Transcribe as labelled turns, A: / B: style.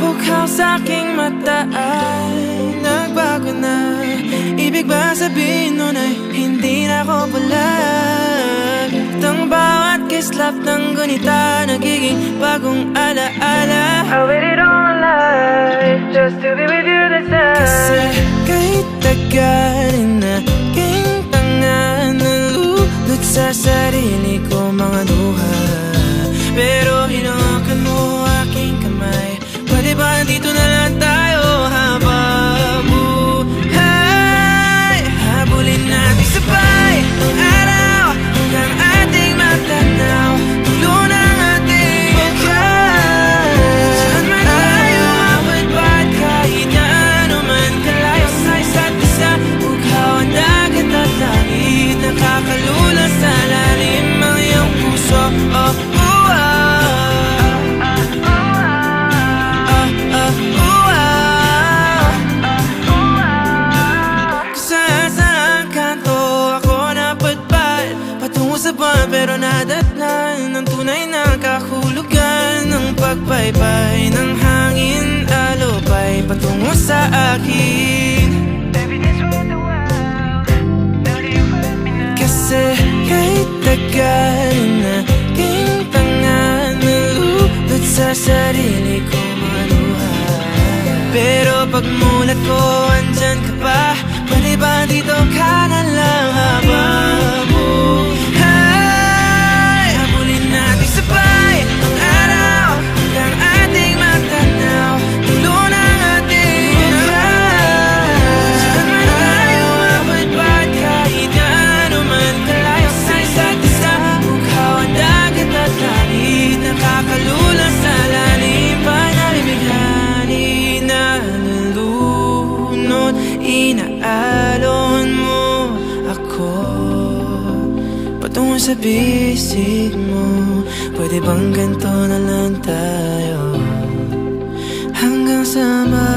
A: Bukhaw sa aking mata ay nagbago na. Ibig ba sabihin nun ay hindi na ako palag? Tang bawat kislap ng gunita Nagiging bagong alaala.
B: I waited all my life just to be with you this time.
A: Kasi kahit tagal na King tanga Nalulot sa sarili ko mga luha Pero pagpaypay ng hangin Alupay patungo sa akin? Kasi kahit tagal na King tanga Nalulot sa sarili ko mga luha Pero pagmulat ko andyan ka pa. Pwede ba dito ka na lang habang ako. Patungo sa bisig mo Pwede bang ganito na lang tayo? Hanggang sa ma